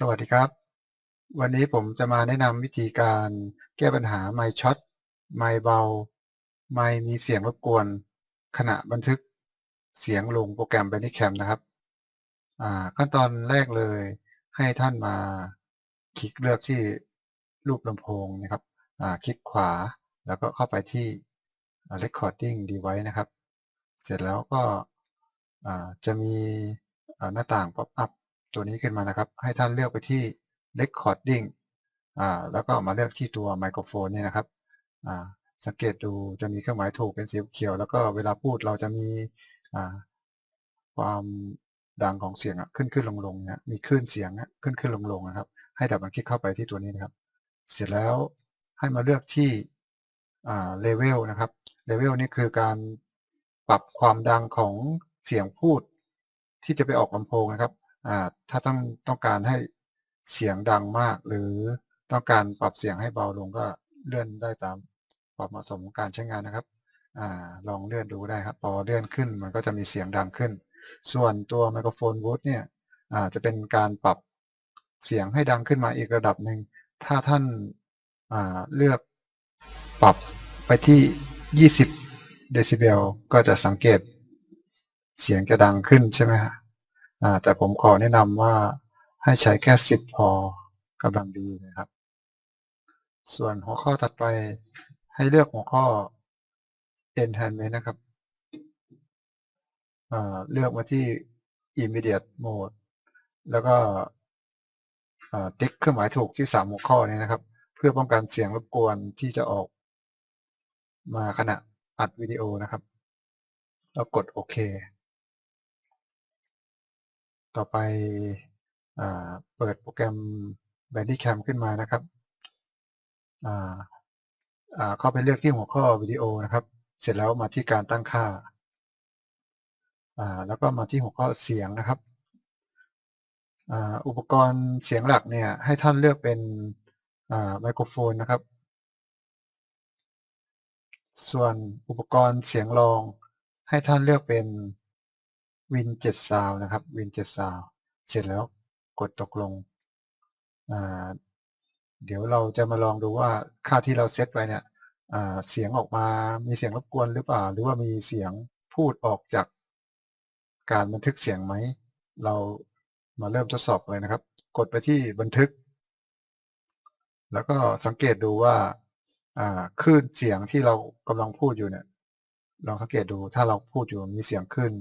สวัสดีครับ วันนี้ผมจะมาแนะนำวิธีการแก้ปัญหาไมค์ช็อตไมค์เบา ไมค์มีเสียงรบกวน ขณะบันทึกเสียงลงโปรแกรม Bandicam นะครับขั้นตอนแรกเลยให้ท่านมาคลิกเลือกที่รูปลำโพงนะครับคลิกขวาแล้วก็เข้าไปที่ Recording Device นะครับ เสร็จแล้วก็จะมีหน้าต่าง Pop up ตัวนี้ขึ้นมานะครับ ให้ท่านเลือกไปที่ Recording อ่าแล้วก็มาเลือกที่ตัวไมโครโฟนเนี่ยนะครับอ่าสังเกตดูจะมีเครื่องหมายถูกเป็นสีเขียว แล้วก็เวลาพูดเราจะมีอ่าความดังของเสียงอะขึ้นขึ้นลงลงนะมีคลื่นเสียงอะขึ้นขึ้นลงลงนะครับ ให้ดับมันคลิกเข้าไปที่ตัวนี้นะครับ เสร็จแล้วให้มาเลือกที่อ่าเลเวลนะครับเลเวลนี่คือการปรับความดังของเสียงพูดที่จะไปออกลำโพงนะครับ ถ้าต้องต้องการให้เสียงดังมาก หรือต้องการปรับเสียงให้เบาลงก็เลื่อนได้ตามความเหมาะสมของการใช้งานนะครับอลองเลื่อนดูได้ครับพอเลื่อนขึ้นมันก็จะมีเสียงดังขึ้น ส่วนตัวไมโครโฟนบูธเนี่ยจะเป็นการปรับเสียงให้ดังขึ้นมาอีกระดับหนึ่งถ้าท่านาเลือกปรับไปที่ 20 เดซิเบลก็จะสังเกตเสียงจะดังขึ้นใช่ไหมฮะอ่า แต่ผมขอแนะนำว่าให้ใช้แค่ 10 พอกำลังดีนะครับ ส่วนหัวข้อถัดไปให้เลือกหัวข้อ Enhancement นะครับเลือกมาที่ Immediate Mode แล้วก็ติ๊กเครื่องหมายถูกที่ 3 หัวข้อนี้นะครับ เพื่อป้องกันเสียงรบกวนที่จะออกมาขณะอัดวิดีโอนะครับ แล้วกดโอเค ต่อไปอเปิดโปรแกรม Bandicam ขึ้นมานะครับเข้าไปเลือกที่หัวข้อวิดีโอนะครับ เสร็จแล้วมาที่การตั้งค่า แล้วก็มาที่หัวข้อเสียงนะครับ อุปกรณ์เสียงหลักเนี่ยให้ท่านเลือกเป็นไมโครโฟนนะครับ ส่วนอุปกรณ์เสียงรองให้ท่านเลือกเป็น วิน7 Sound นะครับวิน7 Sound เสร็จแล้วกดตกลงเดี๋ยวเราจะมาลองดูว่าค่าที่เราเซตไว้เนี่ยเสียงออกมามีเสียงรบกวนหรือเปล่า หรือว่ามีเสียงพูดออกจากการบันทึกเสียงไหม เรามาเริ่มทดสอบเลยนะครับ กดไปที่บันทึก แล้วก็สังเกตดูว่าคลื่นเสียงที่เรากำลังพูดอยู่เนี่ยลองสังเกตดูถ้าเราพูดอยู่มีเสียงขึ้น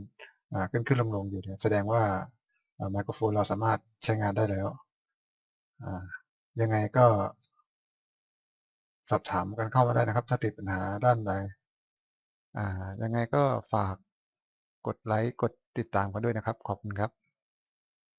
ขึ้นขึ้นลงลงอยู่เนี่ยแสดงว่าไมโครโฟนเราสามารถใช้งานได้แล้วยังไงก็สอบถามกันเข้ามาได้นะครับ ถ้าติดปัญหาด้านใดยังไงก็ฝากกดไลค์กดติดตามกันด้วยนะครับ ขอบคุณครับ